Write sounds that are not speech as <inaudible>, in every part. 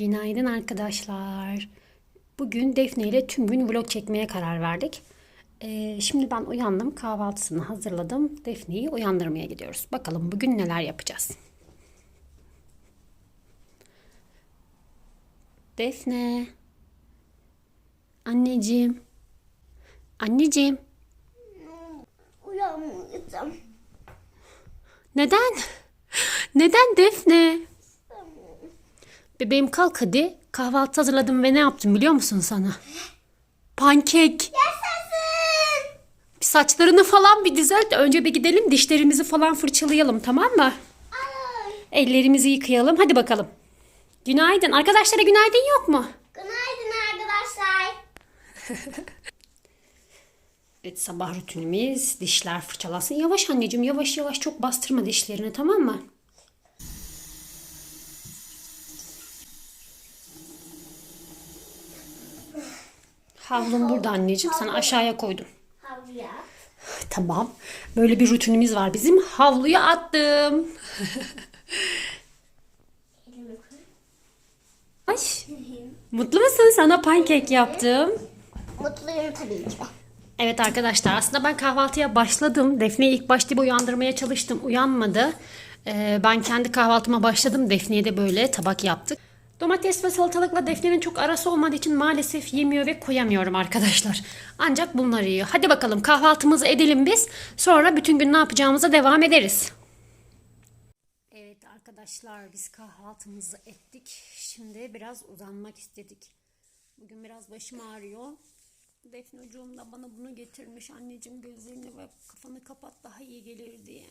Günaydın arkadaşlar. Bugün Defne ile tüm gün vlog çekmeye karar verdik. Ee, şimdi ben uyandım, kahvaltısını hazırladım. Defne'yi uyandırmaya gidiyoruz. Bakalım bugün neler yapacağız. Defne. Anneciğim. Anneciğim. Uyanmayacağım. Neden? Neden Defne? Bebeğim kalk hadi. Kahvaltı hazırladım ve ne yaptım biliyor musun sana? Pankek. Yaşasın. Bir saçlarını falan bir düzelt. Önce bir gidelim dişlerimizi falan fırçalayalım tamam mı? Ay. Ellerimizi yıkayalım. Hadi bakalım. Günaydın. Arkadaşlara günaydın yok mu? Günaydın arkadaşlar. <laughs> Evet sabah rutinimiz. Dişler fırçalansın. Yavaş anneciğim yavaş yavaş çok bastırma dişlerini tamam mı? Havlum burada anneciğim. Sana aşağıya koydum. Havluya. Tamam. Böyle bir rutinimiz var bizim. Havluya attım. Ay. <laughs> Mutlu musun? Sana pankek yaptım. Mutluyum tabii ki. Evet arkadaşlar aslında ben kahvaltıya başladım. Defne'yi ilk başta bir uyandırmaya çalıştım. Uyanmadı. Ee, ben kendi kahvaltıma başladım. Defne'ye de böyle tabak yaptık. Domates ve salatalıkla Defne'nin çok arası olmadığı için maalesef yemiyor ve koyamıyorum arkadaşlar. Ancak bunları yiyor. Hadi bakalım kahvaltımızı edelim biz. Sonra bütün gün ne yapacağımıza devam ederiz. Evet arkadaşlar biz kahvaltımızı ettik. Şimdi biraz uzanmak istedik. Bugün biraz başım ağrıyor. Defnocuğum da bana bunu getirmiş. Anneciğim gözlerini ve kafanı kapat daha iyi gelir diye.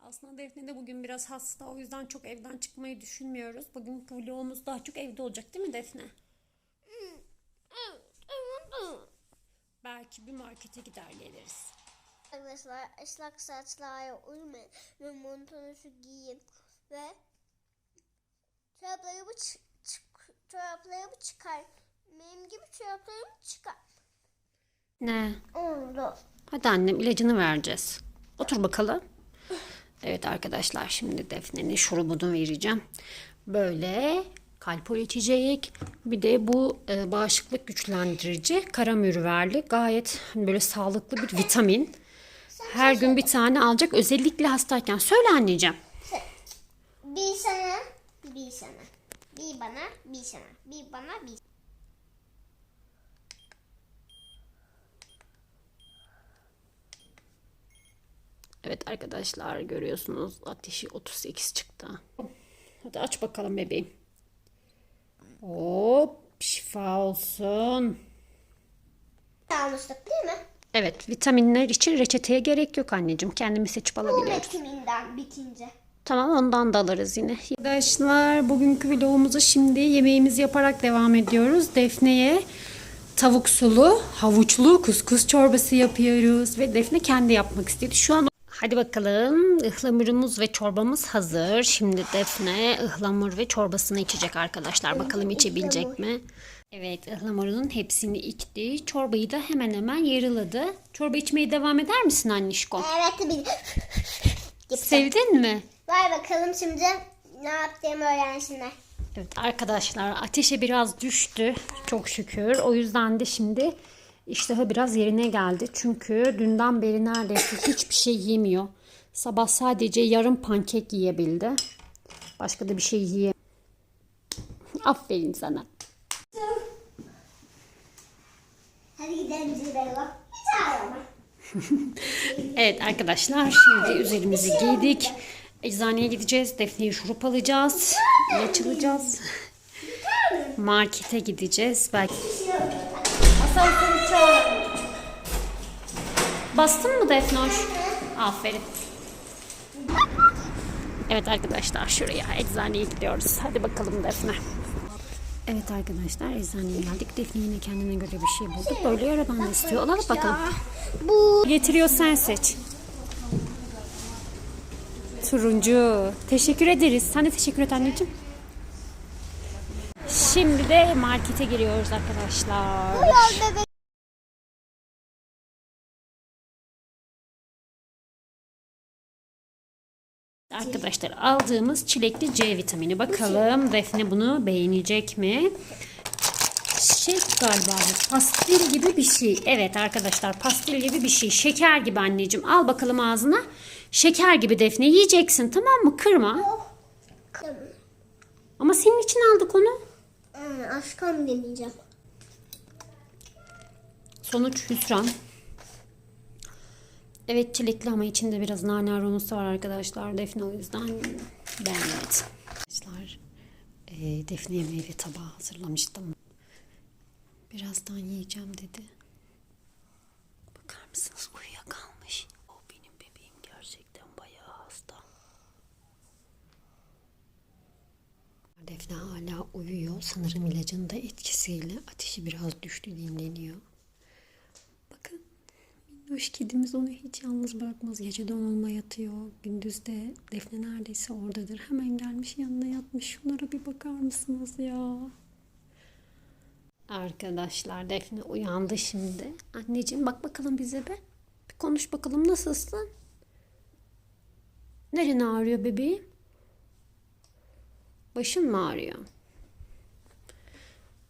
Aslında Defne de bugün biraz hasta. O yüzden çok evden çıkmayı düşünmüyoruz. Bugün vlogumuz daha çok evde olacak değil mi Defne? Belki bir markete gider geliriz. Arkadaşlar ıslak saçlara uymayın ve montunuzu giyin ve çoraplarımı, çı- çık- çoraplarımı çıkar. Benim gibi çoraplarımı çıkar. Ne? Oldu. Hadi annem ilacını vereceğiz. Otur bakalım. Evet arkadaşlar şimdi Defne'nin şurubunu vereceğim. Böyle kalpol içecek. Bir de bu e, bağışıklık güçlendirici kara mürverli gayet böyle sağlıklı bir vitamin. Her gün bir tane alacak özellikle hastayken. Söyle anneciğim. Bir sana, bir sana. Bir bana, bir sana. Bir bana, bir Evet arkadaşlar görüyorsunuz ateşi 38 çıktı. Hadi aç bakalım bebeğim. Hop şifa olsun. Almıştık değil mi? Evet vitaminler için reçeteye gerek yok anneciğim. Kendimiz seçip Bu alabiliyoruz. vitaminden bitince. Tamam ondan da alırız yine. Arkadaşlar bugünkü vlogumuzu şimdi yemeğimizi yaparak devam ediyoruz. Defne'ye tavuk sulu, havuçlu kuskus çorbası yapıyoruz. Ve Defne kendi yapmak istedi. Şu an Hadi bakalım ıhlamurumuz ve çorbamız hazır. Şimdi Defne ıhlamur ve çorbasını içecek arkadaşlar. Bakalım içebilecek mi? Evet ıhlamurunun hepsini içti. Çorbayı da hemen hemen yarıladı. Çorba içmeye devam eder misin annişko? Evet tabii. Sevdin mi? Ver bakalım şimdi ne yaptığımı öğrensinler. Evet arkadaşlar ateşe biraz düştü çok şükür. O yüzden de şimdi iştahı biraz yerine geldi. Çünkü dünden beri neredeyse hiçbir şey yemiyor. Sabah sadece yarım pankek yiyebildi. Başka da bir şey yiye. Aferin sana. Hadi gidelim Zibella. Hiç ağlama. Evet arkadaşlar şimdi üzerimizi giydik. Eczaneye gideceğiz. Defne'ye şurup alacağız. İlaç alacağız. Markete gideceğiz. Belki Asansörü çağır. Bastın mı Defnoş? Aferin. Evet arkadaşlar şuraya eczaneye gidiyoruz. Hadi bakalım Defne. Evet arkadaşlar eczaneye geldik. Defne yine kendine göre bir şey buldu. Böyle yara bandı istiyor. Alalım bakalım. Bu Getiriyor sen seç. Turuncu. Teşekkür ederiz. Sen de teşekkür et anneciğim. Şimdi de markete giriyoruz arkadaşlar. Arkadaşlar aldığımız çilekli C vitamini. Bakalım Defne bunu beğenecek mi? Şey galiba bu pastil gibi bir şey. Evet arkadaşlar pastil gibi bir şey. Şeker gibi anneciğim. Al bakalım ağzına. Şeker gibi Defne yiyeceksin tamam mı? Kırma. Tamam. Ama senin için aldık onu. Aşkım deneyeceğim. Sonuç hüsran. Evet çilekli ama içinde biraz nane aroması var arkadaşlar. Defne o yüzden beğenmedi. Arkadaşlar e, Defne'ye meyve tabağı hazırlamıştım. Birazdan yiyeceğim dedi. Bakar mısınız uyuyakalmış. O benim bebeğim gerçekten bayağı hasta. Defne hala uyuyor. Sanırım ilacın da etkisiyle ateşi biraz düştü dinleniyor. Minnoş kedimiz onu hiç yalnız bırakmaz. Gece donulma yatıyor. Gündüz de Defne neredeyse oradadır. Hemen gelmiş yanına yatmış. Şunlara bir bakar mısınız ya? Arkadaşlar Defne uyandı şimdi. Anneciğim bak bakalım bize be. Bir konuş bakalım nasılsın? Neren ağrıyor bebeğim? Başın mı ağrıyor?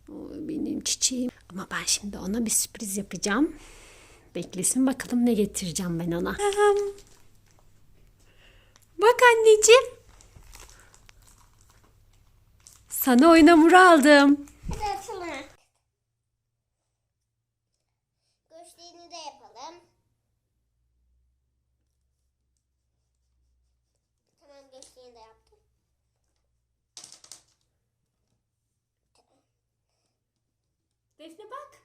O benim çiçeğim. Ama ben şimdi ona bir sürpriz yapacağım. Beklesin bakalım ne getireceğim ben ona. Bak anneciğim. Sana oyun hamuru aldım. Hadi açalım. Gösterini de yapalım. Tamam gösterini de yaptım. Defne bak.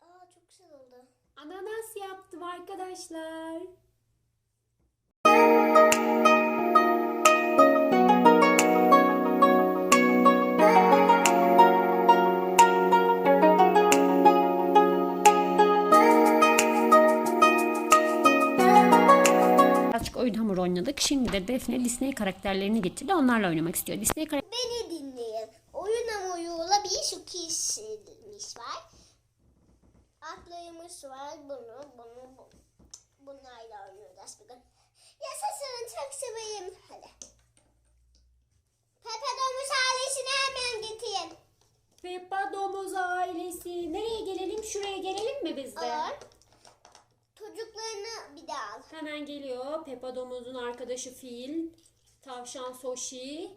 Aa çok güzel oldu. Ananas yaptım arkadaşlar. Birazcık oyun hamuru oynadık. Şimdi de Defne Disney karakterlerini getirdi. Onlarla oynamak istiyor. Disney karakter Beni dinleyin. Oyun hamuruyla bir şu kişimiz var. Atlarımız var. Bunu, bunu, bu. Bunlarla oynayacağız bugün. Yaşasın çok severim. Hadi. Pepe Domuz ailesini hemen getirin. Peppa Domuz ailesi. Nereye gelelim? Şuraya gelelim mi biz de? Olur. Çocuklarını bir de al. Hemen geliyor. Peppa Domuz'un arkadaşı Fil. Tavşan Soşi.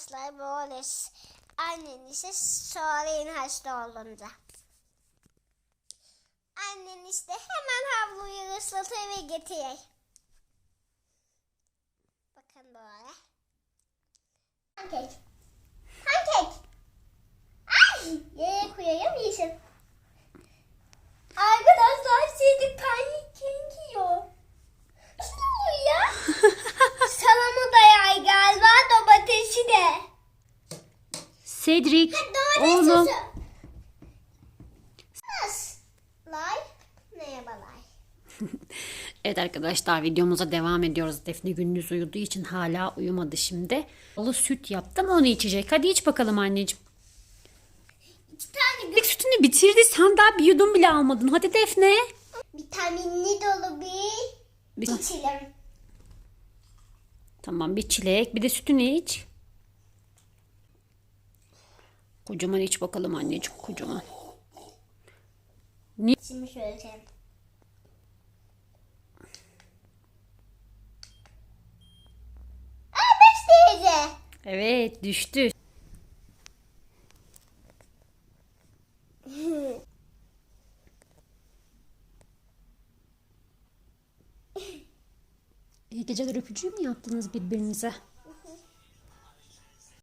Arkadaşlar böyle annenize söyleyin hasta olunca. Anneniz de hemen havluyu ıslatır ve getirir. Bakın böyle. Pankek. Pankek. Ay yere koyayım yesin. Arkadaşlar şimdi pankek yiyor. Nasıl oluyor ya? Salamı da yay galiba domatesi de. Cedric. Oğlum. Merhabalar. <laughs> Evet arkadaşlar videomuza devam ediyoruz. Defne gündüz uyuduğu için hala uyumadı şimdi. Oğlu süt yaptım onu içecek. Hadi iç bakalım anneciğim. İki tane İlk sütünü bitirdi. Sen daha bir yudum bile almadın. Hadi Defne. vitaminli dolu bir Bir- içelim. Tamam bir çilek bir de sütünü iç. Kocaman iç bakalım anneciğim kocaman. Şimdi şöyle içelim. Aa beş derece. Evet düştü. İyi geceler öpücüğü mü yaptınız birbirinize?